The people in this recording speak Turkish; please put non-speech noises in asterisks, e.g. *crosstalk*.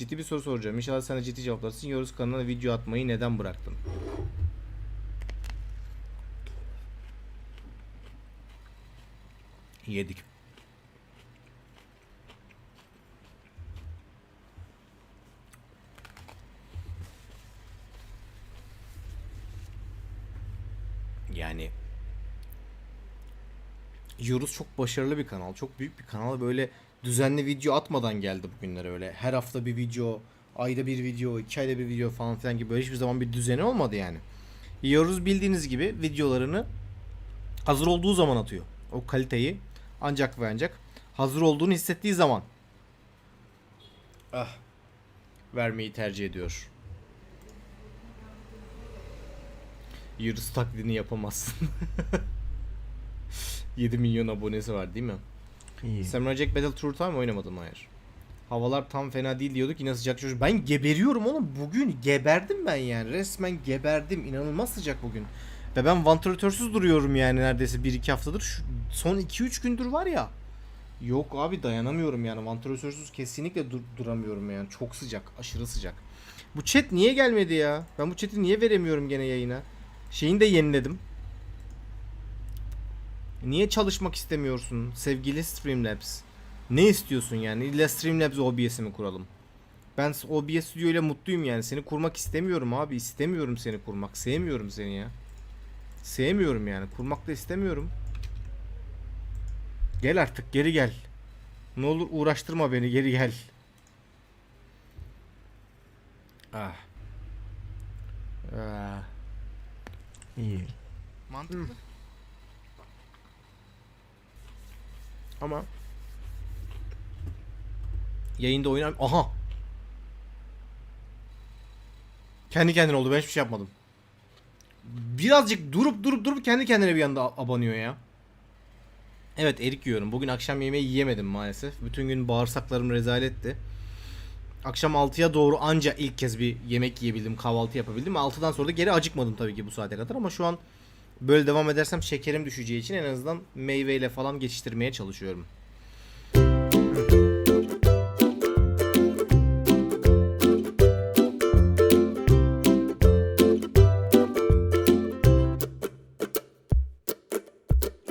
Ciddi bir soru soracağım. İnşallah sana ciddi cevaplarsın. Yoruz kanalına video atmayı neden bıraktın? Yedik. Yani Yoruz çok başarılı bir kanal. Çok büyük bir kanal. Böyle düzenli video atmadan geldi bugünlere öyle. Her hafta bir video, ayda bir video, iki ayda bir video falan filan gibi böyle hiçbir zaman bir düzeni olmadı yani. Yoruz bildiğiniz gibi videolarını hazır olduğu zaman atıyor. O kaliteyi ancak ve ancak hazır olduğunu hissettiği zaman ah vermeyi tercih ediyor. Yoruz taklidini yapamazsın. *laughs* 7 milyon abonesi var değil mi? İyi. Samurai Jack Battle Tour Time oynamadım hayır. Havalar tam fena değil diyorduk yine sıcak çocuk. Ben geberiyorum oğlum bugün geberdim ben yani resmen geberdim inanılmaz sıcak bugün. Ve ben vantilatörsüz duruyorum yani neredeyse 1-2 haftadır. Şu son 2-3 gündür var ya. Yok abi dayanamıyorum yani vantilatörsüz kesinlikle dur- duramıyorum yani çok sıcak aşırı sıcak. Bu chat niye gelmedi ya? Ben bu chat'i niye veremiyorum gene yayına? Şeyini de yeniledim. Niye çalışmak istemiyorsun sevgili Streamlabs? Ne istiyorsun yani? İlla Streamlabs OBS'i mi kuralım? Ben OBS Studio ile mutluyum yani. Seni kurmak istemiyorum abi. İstemiyorum seni kurmak. Sevmiyorum seni ya. Sevmiyorum yani. Kurmak da istemiyorum. Gel artık geri gel. Ne olur uğraştırma beni geri gel. Ah. Ah. İyi. Mantıklı. Ama yayında oynar... Aha! Kendi kendine oldu. Ben hiçbir şey yapmadım. Birazcık durup durup durup kendi kendine bir anda abanıyor ya. Evet erik yiyorum. Bugün akşam yemeği yiyemedim maalesef. Bütün gün bağırsaklarım rezaletti. Akşam 6'ya doğru anca ilk kez bir yemek yiyebildim, kahvaltı yapabildim. 6'dan sonra da geri acıkmadım tabii ki bu saate kadar ama şu an böyle devam edersem şekerim düşeceği için en azından meyveyle falan geçiştirmeye çalışıyorum.